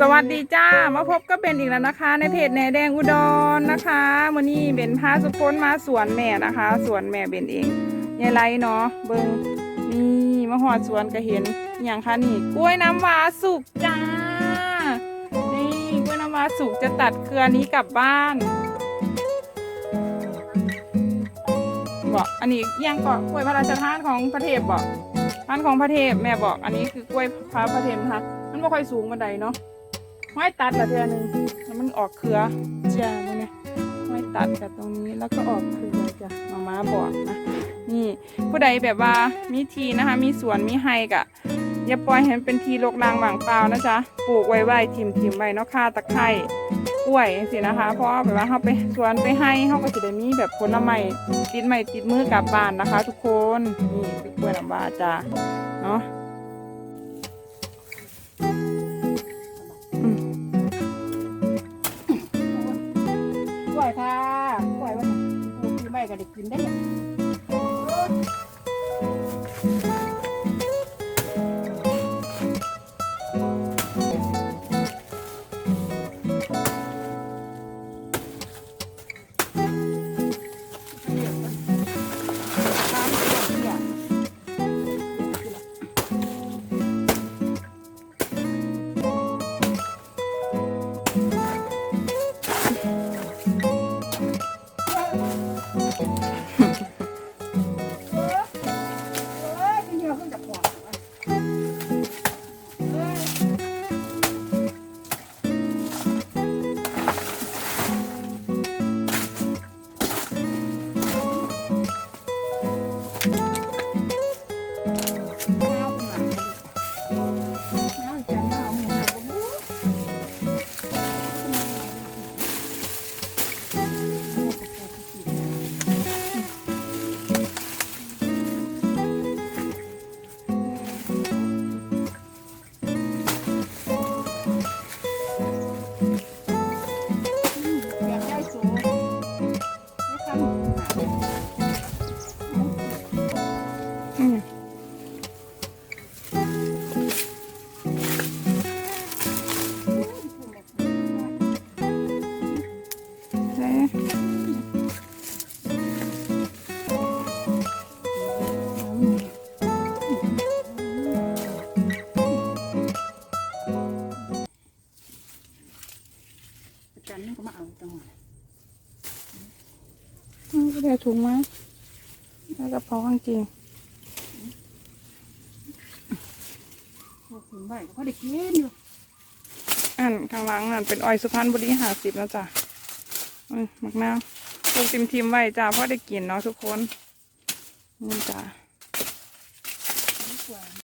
สวัสดีจ้ามาพบก็เป็นอีกแล้วนะคะ ในเพจแหนแดงอุดรนะคะวันนี้เบนพาสุกคนมาสวนแม่นะคะสวนแม่เบนเองยายไรเนาะเบิงนี่มาหอดสวนก็เห็นอย่างคะนี่กล้วยน้ำว้าสุกจ้านี่กล้วยน้ำว้าสุกจะตัดเครือนี้กลับบ้านบอกอันนี้ยังก็กล้วยพระราชทานของพระเทพบอกพันของพระเทพแม่บอกอันนี้คือกล้วยพระพระเทพนะคะมันไม่ค่อยสูงบันไดเนาะ ห้อยตัดละเทือหนึ่งแล้วมันออกเครือจ้านี่ไงห้อยตัดกับตรงนี้แล้วก็ออกเครือจ้ะมาม่าบอกนะนี่ผู้ใดแบบว่ามีทีนะคะ มีสวนมีไฮกะอย่าปล่อยให้มันเป็นทีรกรางหว่างเปล่านะจ๊ะปลูกไว้ไว้ทิมทิมไว้เนาะค่าตะไคร้กล้วยสินะคะ เพราะแบบว่าเขาไปสวนไปให้เขาก็จะได้มีแบบผลไม้ติดไม้ติดมือกลับบ้านนะคะ ทุกคนนี่กล้วยน้ำว้าจ้าเนาะ ปลูกที่ใบก็ได้กินได้ อืมเดี๋ยวถุงมาแล้วก็พอข้างจริงพวกถึงใบก็พอได้กินอยู่อันข้างหลังนั่นเป็นออยสุพรรณบุรีหาสิบนะจ๊ะอืมหมักนาวปลูกทิมทิมๆไว้จ้าเพราะได้กินเนาะทุกคนนี่จ้ะดีกว่า